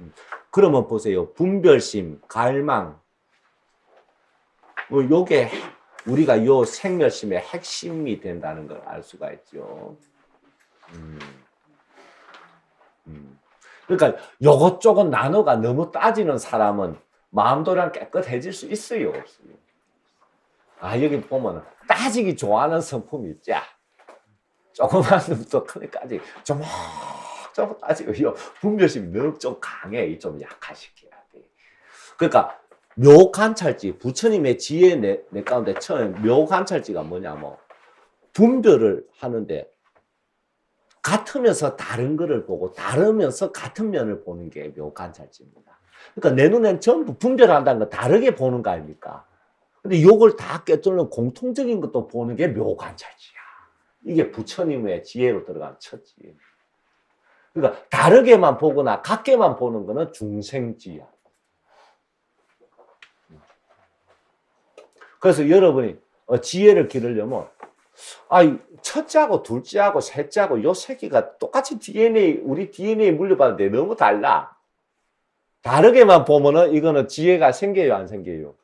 음. 그러면 보세요. 분별심, 갈망. 뭐 요게 우리가 요 생멸심의 핵심이 된다는 걸 알 수가 있죠. 음. 음. 그러니까 요것저것 나눠가 너무 따지는 사람은 마음도랑 깨끗해질 수 있어요, 없어요? 아, 여기 보면 따지기 좋아하는 성품이 있자. 조그만 놈부터 큰 애까지 조목 조목 따지고, 요 분별심이 너무 좀 강해. 이좀 약화시켜야 돼. 그러니까 묘관찰지, 부처님의 지혜 내, 내 가운데 처음 묘관찰지가 뭐냐면 분별을 하는데 같으면서 다른 거를 보고 다르면서 같은 면을 보는 게 묘관찰지입니다. 그러니까 내 눈엔 전부 분별한다는 건 다르게 보는 거 아닙니까? 근데 요걸 다 깨뚫는 공통적인 것도 보는 게 묘관찰지야. 이게 부처님의 지혜로 들어간 첫 지혜. 그러니까 다르게만 보거나 같게만 보는 거는 중생지야. 그래서 여러분이 어, 지혜를 기르려면 아, 이 첫째하고 둘째하고 셋째하고 요 새끼가 똑같이 DNA 우리 DNA 물려받는데 너무 달라. 다르게만 보면은 이거는 지혜가 생겨요, 안 생겨요?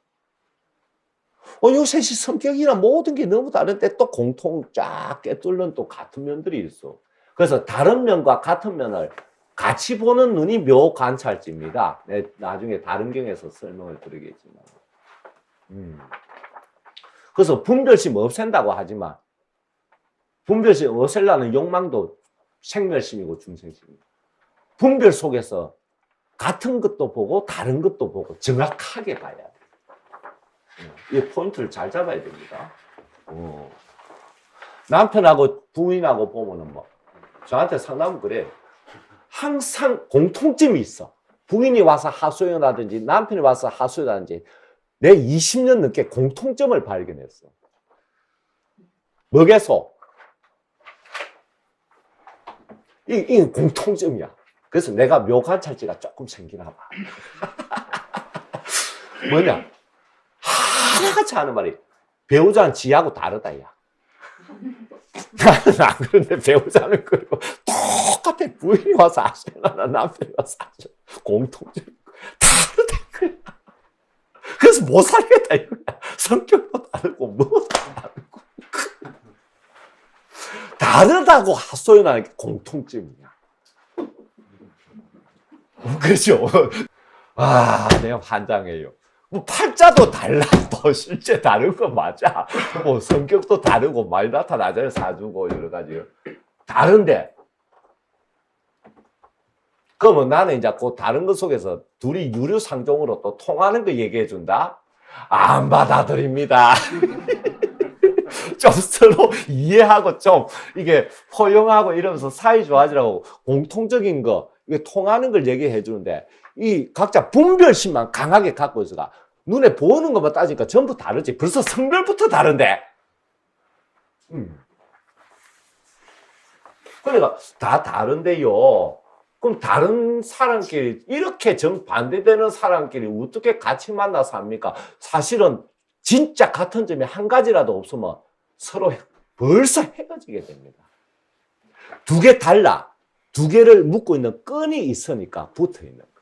어, 요 셋이 성격이나 모든 게 너무 다른데 또 공통 쫙 깨뚫는 또 같은 면들이 있어. 그래서 다른 면과 같은 면을 같이 보는 눈이 묘관찰지입니다. 네, 나중에 다른 경에서 설명을 드리겠지만. 음. 그래서 분별심 없앤다고 하지만 분별심 없애려는 욕망도 생멸심이고 중생심이고 분별 속에서 같은 것도 보고 다른 것도 보고 정확하게 봐야 돼. 이 포인트를 잘 잡아야 됩니다. 어. 남편하고 부인하고 보면은 뭐 저한테 상담은 그래. 항상 공통점이 있어. 부인이 와서 하소연하든지 남편이 와서 하소연하든지 내 20년 넘게 공통점을 발견했어. 뭐겠어? 이, 이 공통점이야. 그래서 내가 묘관찰지가 조금 생기나 봐. 뭐냐? 하나같이 하는 말이 배우자는 지하고 다르다, 야. 나는 안 그런데 배우자는 그리고 똑같아. 부인이 와서 하시나 남편이 와서 하시나 공통점 다르다, 그야. 그래서 못 살겠다, 이거야. 성격도 다르고, 뭐도 다르고. 다르다고 하소연하는 게 공통점이야. 그죠? 아, 내가 환장해요. 뭐 팔자도 달라, 또 실제 다른 거 맞아. 뭐 성격도 다르고 말 나타나잖아요, 사주고 여러 가지. 다른데. 그러면 나는 이제 그 다른 것 속에서 둘이 유류상종으로 또 통하는 거 얘기해 준다? 안 받아들입니다. 좀 서로 이해하고 좀 이게 포용하고 이러면서 사이 좋아지라고 공통적인 거, 이게 통하는 걸 얘기해 주는데 이 각자 분별심만 강하게 갖고 있어가 눈에 보이는 것만 따지니까 전부 다르지. 벌써 성별부터 다른데. 음. 그러니까 다 다른데요. 그럼 다른 사람끼리 이렇게 정반대되는 사람끼리 어떻게 같이 만나서 합니까? 사실은 진짜 같은 점이 한 가지라도 없으면 서로 벌써 헤어지게 됩니다. 두 개 달라. 두 개를 묶고 있는 끈이 있으니까 붙어 있는 거야.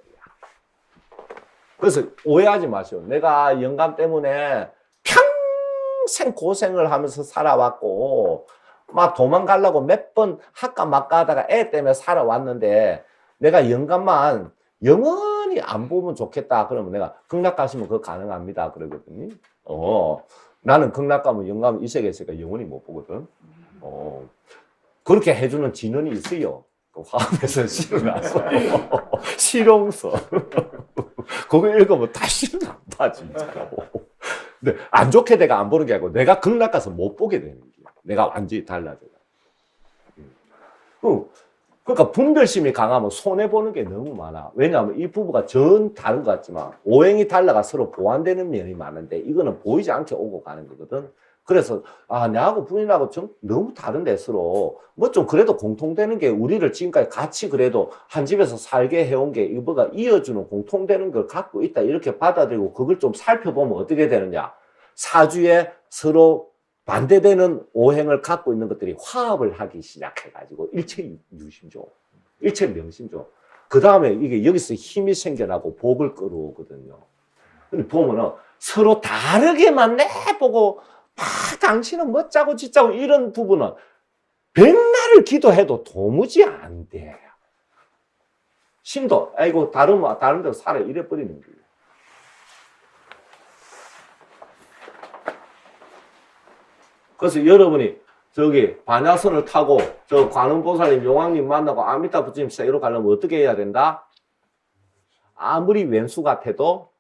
그래서 오해하지 마시오. 내가 영감 때문에 평생 고생을 하면서 살아왔고, 막 도망가려고 몇번 할까 말까 하다가 애 때문에 살아왔는데, 내가 영감만 영원히 안 보면 좋겠다. 그러면 내가 극락 가시면 그거 가능합니다. 그러거든요. 어, 나는 극락 가면 영감 이 세계에 있으니까 영원히 못 보거든. 어, 그렇게 해주는 진언이 있어요. 그 화합에서 실어놨어. 실용서. 그거 읽으면 다 실어난다, 진짜로. 근데 안 좋게 내가 안 보는 게 아니고 내가 극락 가서 못 보게 되는 거야. 내가 완전히 달라져. 음. 그러니까 분별심이 강하면 손해보는 게 너무 많아. 왜냐하면 이 부부가 전 다른 것 같지만 오행이 달라가 서로 보완되는 면이 많은데 이거는 보이지 않게 오고 가는 거거든. 그래서 아 나하고 부인하고 좀 너무 다른데 서로 뭐 좀 그래도 공통되는 게 우리를 지금까지 같이 그래도 한 집에서 살게 해온 게 이거가 이어주는 공통되는 걸 갖고 있다 이렇게 받아들이고 그걸 좀 살펴보면 어떻게 되느냐 사주에 서로 반대되는 오행을 갖고 있는 것들이 화합을 하기 시작해가지고 일체 유심조, 일체 명심조. 그 다음에 이게 여기서 힘이 생겨나고 복을 끌어오거든요. 근데 보면은 서로 다르게만 내보고 막 당신은 멋짜고 짓짜고 이런 부분은 백날을 기도해도 도무지 안 돼. 신도, 아이고, 다른, 다른 데로 살아 이래버리는 거예요. 그래서 여러분이 저기 반야선을 타고 저 관음보살님, 용왕님 만나고 아미타 부처님 세계로 가려면 어떻게 해야 된다? 아무리 왼수 같아도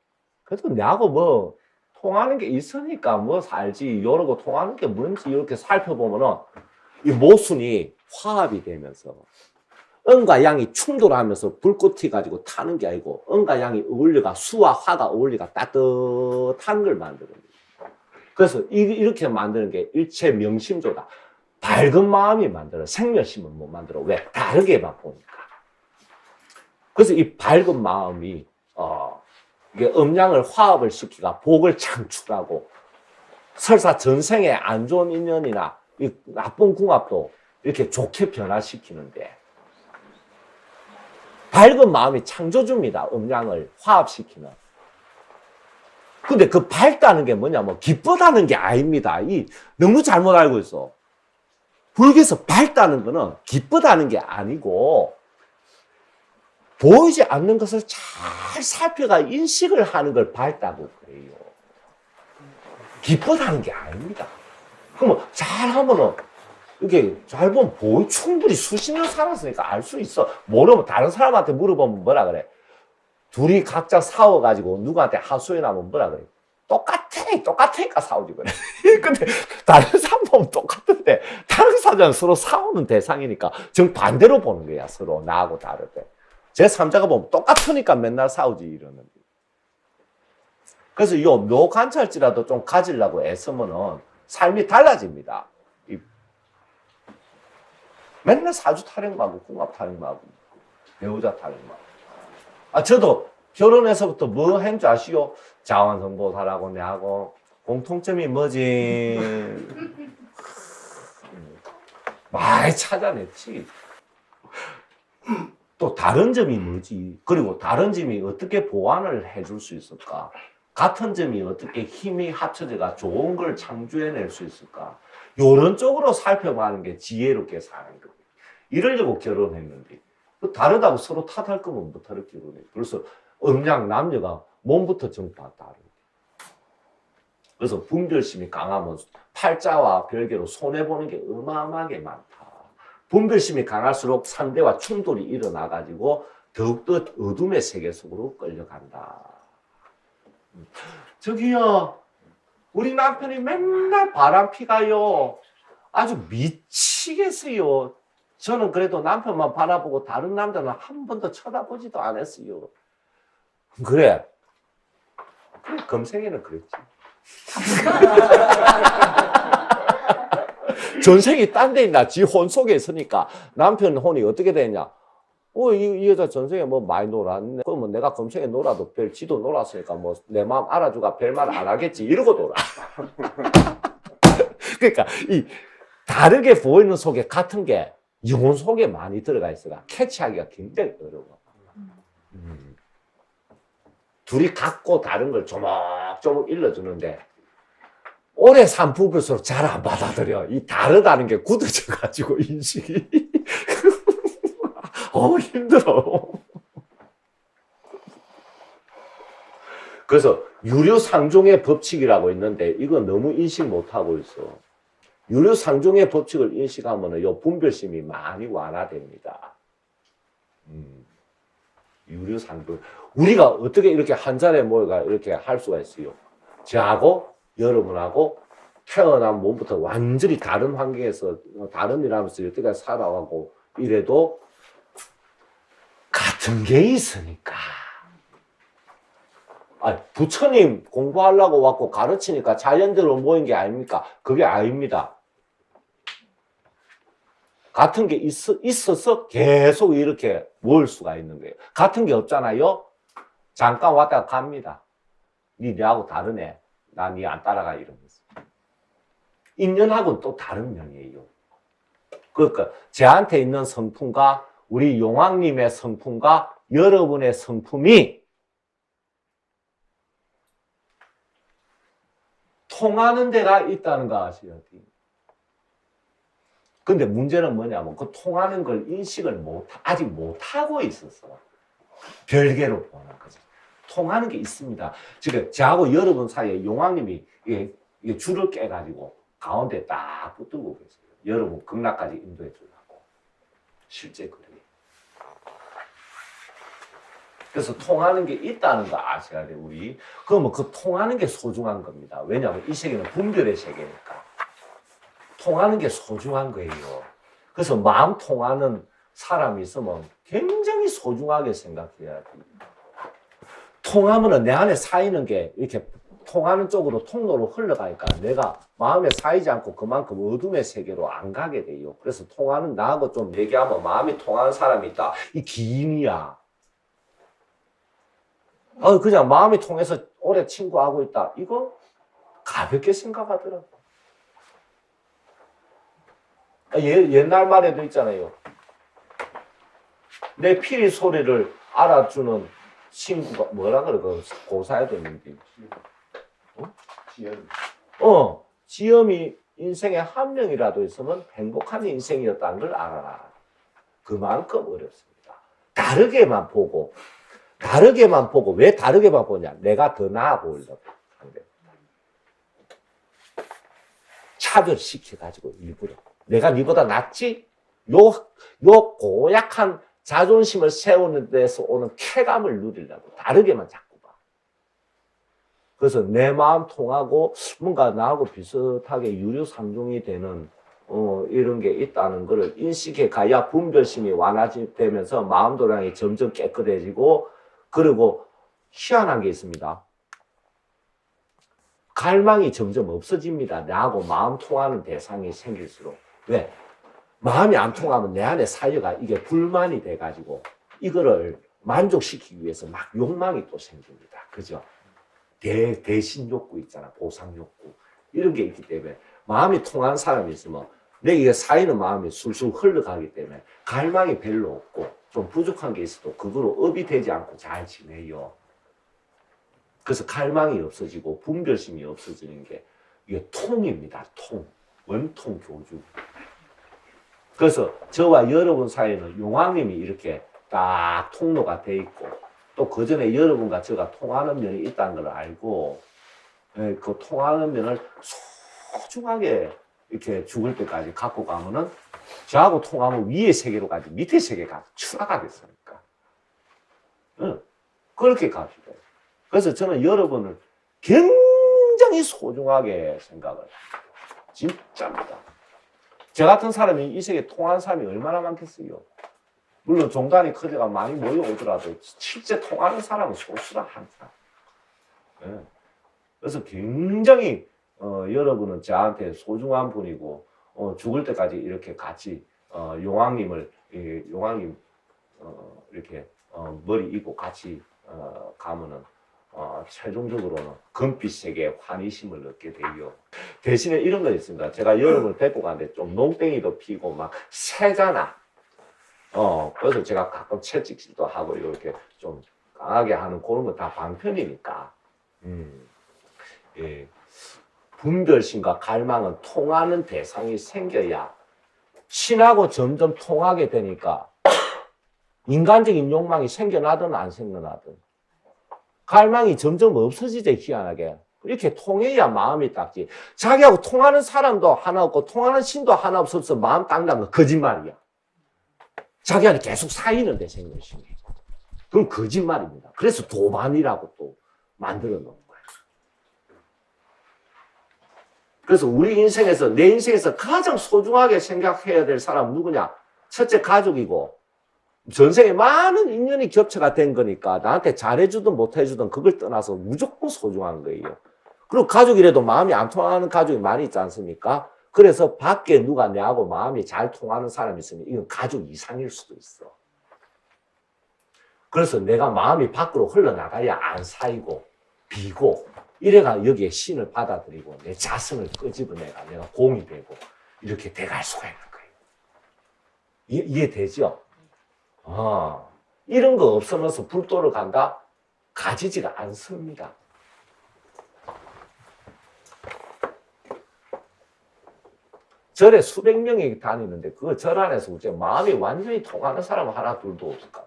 그래도 내하고 뭐 통하는 게 있으니까 뭐 살지 이러고 통하는 게 뭔지 이렇게 살펴보면은 이 모순이 화합이 되면서 은과 양이 충돌하면서 불꽃이 가지고 타는 게 아니고 은과 양이 어울려가 수와 화가 어울려가 따뜻한 걸 만드는 거예요. 그래서 이- 이렇게 만드는 게 일체 명심조다. 밝은 마음이 만들어 생멸심은 못 만들어 왜 다르게만 보니까. 그래서 이 밝은 마음이 어 이게 음양을 화합을 시키가 복을 창출하고 설사 전생에 안 좋은 인연이나 이 나쁜 궁합도 이렇게 좋게 변화시키는데 밝은 마음이 창조주입니다. 음양을 화합시키는. 근데 그 밝다는 게 뭐냐면 기쁘다는 게 아닙니다. 이 너무 잘못 알고 있어. 불교에서 밝다는 거는 기쁘다는 게 아니고 보이지 않는 것을 잘 살펴가 인식을 하는 걸 밝다고 그래요. 기쁘다는 게 아닙니다. 그러면 잘 하면은 이게 잘 보면 보이 충분히 수십 년 살았으니까 알 수 있어. 모르면 다른 사람한테 물어보면 뭐라 그래? 둘이 각자 싸워가지고 누구한테 하소연 하면 뭐라 그래? 똑같아. 똑같으니까 싸우지 그래. 근데 다른 사람 보면 똑같은데 다른 사람은 서로 싸우는 대상이니까 정반대로 보는 거야. 서로 나하고 다르대. 제 3자가 보면 똑같으니까 맨날 싸우지 이러는. 그래서 요 묘 관찰지라도 좀 가지려고 애쓰면은 삶이 달라집니다. 이 맨날 사주 타령하고 궁합 타령하고 배우자 타령하고. 아 저도 결혼해서부터 뭐 한 줄 아시오? 자원성보살하고 내하고 공통점이 뭐지? 많이 찾아냈지. 또 다른 점이 뭐지? 그리고 다른 점이 어떻게 보완을 해줄 수 있을까? 같은 점이 어떻게 힘이 합쳐져가 좋은 걸 창조해낼 수 있을까? 이런 쪽으로 살펴보는 게 지혜롭게 사는 거예요. 이러려고 결혼했는데 그 다르다고 서로 탓할 거면 못하러 결혼해. 그래서 음양 남녀가 몸부터 다 다르고. 그래서 분별심이 강하면 팔자와 별개로 손해보는 게 어마어마하게 많다. 분별심이 강할수록 상대와 충돌이 일어나가지고 더욱더 어둠의 세계 속으로 끌려간다. 저기요, 우리 남편이 맨날 바람 피가요. 아주 미치겠어요. 저는 그래도 남편만 바라보고 다른 남자는 한 번도 쳐다보지도 않았어요. 그래. 그래, 금생에는 그랬지. 전생이 딴 데 있나? 지 혼 속에 있으니까 남편 혼이 어떻게 되냐? 어, 이, 이 여자 전생에 뭐 많이 놀았네. 그러면 내가 금생에 놀아도 별 지도 놀았으니까 뭐 내 마음 알아주가 별 말 안 하겠지. 이러고 놀아. 그러니까 이 다르게 보이는 속에 같은 게 영혼 속에 많이 들어가 있어가 캐치하기가 굉장히 어려워. 음. 둘이 같고 다른 걸 조목조목 일러주는데 오래 산 부부일수록 잘 안 받아들여. 이 다르다는 게 굳어져가지고 인식이. 어, 힘들어. 그래서 유료상종의 법칙이라고 있는데 이건 너무 인식 못하고 있어. 유료상종의 법칙을 인식하면 요 분별심이 많이 완화됩니다. 음. 유료상종. 우리가 어떻게 이렇게 한 자리에 모여가 이렇게 할 수가 있어요? 저하고 여러분하고 태어난 몸부터 완전히 다른 환경에서 다른 일 하면서 여태까지 살아가고 이래도 같은 게 있으니까. 아, 부처님 공부하려고 왔고 가르치니까 자연대로 모인 게 아닙니까? 그게 아닙니다. 같은 게 있어, 있어서 계속 이렇게 모을 수가 있는 거예요. 같은 게 없잖아요? 잠깐 왔다가 갑니다. 니 내하고 다르네. 나니안 따라가 이러면서. 인연하고는 또 다른 면이에요. 그러니까 저한테 있는 성품과 우리 용왕님의 성품과 여러분의 성품이 통하는 데가 있다는 거 아셔야 돼요. 근데 문제는 뭐냐면 그 통하는 걸 인식을 못, 아직 못하고 있어서 별개로 보는 거죠. 통하는 게 있습니다. 지금 저하고 여러분 사이에 용왕님이 이게, 줄을 깨가지고 가운데 딱 붙들고 계세요. 여러분 극락까지 인도해 주려고. 실제 그래요. 그래서 통하는 게 있다는 거 아셔야 돼요, 우리. 그러면 그 통하는 게 소중한 겁니다. 왜냐하면 이 세계는 분별의 세계니까. 통하는 게 소중한 거예요. 그래서 마음 통하는 사람이 있으면 굉장히 소중하게 생각해야 돼요. 통하면은 내 안에 쌓이는 게 이렇게 통하는 쪽으로 통로로 흘러가니까 내가 마음에 쌓이지 않고 그만큼 어둠의 세계로 안 가게 돼요. 그래서 통하는 나하고 좀 얘기하면 마음이 통하는 사람이 있다. 이 기인이야. 어, 그냥 마음이 통해서 오래 친구하고 있다. 이거 가볍게 생각하더라고. 아, 예, 옛날 말에도 있잖아요. 내 피리 소리를 알아주는 친구가 뭐라 그래? 그 고사에도 있는데. 지연. 어, 지엄이 인생에 한 명이라도 있으면 행복한 인생이었다는 걸 알아라. 그만큼 어렵습니다. 다르게만 보고, 다르게만 보고, 왜 다르게만 보냐? 내가 더 나아 보이려고. 차별시켜가지고 일부러. 내가 니보다 낫지? 요, 요 고약한 자존심을 세우는 데서 오는 쾌감을 누리려고 다르게만 자꾸 봐. 그래서 내 마음 통하고 뭔가 나하고 비슷하게 유료 상종이 되는 어, 이런 게 있다는 것을 인식해 가야 분별심이 완화되면서 마음 도량이 점점 깨끗해지고 그리고 희한한 게 있습니다. 갈망이 점점 없어집니다. 나하고 마음 통하는 대상이 생길수록. 왜? 마음이 안 통하면 내 안에 사유가 이게 불만이 돼가지고 이거를 만족시키기 위해서 막 욕망이 또 생깁니다. 그죠? 대, 대신 욕구 있잖아. 보상 욕구. 이런 게 있기 때문에 마음이 통한 사람이 있으면 내게 쌓이는 마음이 술술 흘러가기 때문에 갈망이 별로 없고 좀 부족한 게 있어도 그거로 업이 되지 않고 잘 지내요. 그래서 갈망이 없어지고 분별심이 없어지는 게 이게 통입니다. 통. 원통 교주. 그래서 저와 여러분 사이에는 용왕님이 이렇게 딱 통로가 돼 있고 또 그 전에 여러분과 제가 통하는 면이 있다는 걸 알고 예, 그 통하는 면을 소중하게 이렇게 죽을 때까지 갖고 가면은 저하고 통하면 위의 세계로 가지 밑의 세계 가서 추락하겠습니까? 응. 그렇게 갑시다. 그래서 저는 여러분을 굉장히 소중하게 생각을 합니다. 진짜입니다. 저 같은 사람이 이 세계에 통하는 사람이 얼마나 많겠어요. 물론 종단이 커져가 많이 모여오더라도 실제 통하는 사람은 소수라 항상. 예. 그래서 굉장히 어, 여러분은 저한테 소중한 분이고 어, 죽을 때까지 이렇게 같이 어, 용왕님을 이, 용왕님 어, 이렇게 어, 머리 이고 같이 어, 가면은 어, 최종적으로는 금빛 세계의 환희심을 얻게 되요. 대신에 이런 거 있습니다. 제가 여러분을 뵙고 가는데 좀 농땡이도 피고 막 새잖아. 어, 그래서 제가 가끔 채찍질도 하고 이렇게 좀 강하게 하는 그런 거다 방편이니까. 음, 예. 분별심과 갈망은 통하는 대상이 생겨야 신하고 점점 통하게 되니까 인간적인 욕망이 생겨나든 안 생겨나든 갈망이 점점 없어지죠, 희한하게. 이렇게 통해야 마음이 닦지. 자기하고 통하는 사람도 하나 없고, 통하는 신도 하나 없어서 마음 닦는 거 거짓말이야. 자기한테 계속 사이는데 생명심이. 그건 거짓말입니다. 그래서 도반이라고 또 만들어 놓은 거예요. 그래서 우리 인생에서, 내 인생에서 가장 소중하게 생각해야 될 사람 누구냐? 첫째 가족이고, 전생에 많은 인연이 겹쳐가 된 거니까 나한테 잘해주든 못해주든 그걸 떠나서 무조건 소중한 거예요. 그리고 가족이라도 마음이 안 통하는 가족이 많이 있지 않습니까? 그래서 밖에 누가 내하고 마음이 잘 통하는 사람이 있으면 이건 가족 이상일 수도 있어. 그래서 내가 마음이 밖으로 흘러나가야 안 쌓이고 비고 이래가 여기에 신을 받아들이고 내 자성을 끄집어내가 내가 공이 되고 이렇게 돼갈 수가 있는 거예요. 이해, 이해되죠? 아, 이런 거 없으면서 불도를 간다? 가지지가 않습니다. 절에 수백 명이 다니는데 그 절 안에서 이제 마음이 완전히 통하는 사람 하나 둘도 없을까?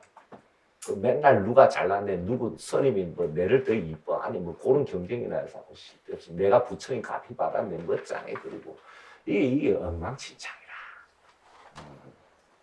그 맨날 누가 잘났네, 누구 스님이 뭐 내를 더 이뻐, 아니 뭐 그런 경쟁이나 해서 내가 부처님 가피 받았네, 멋짱해 그리고 이게, 이게 엉망진창이라. 음.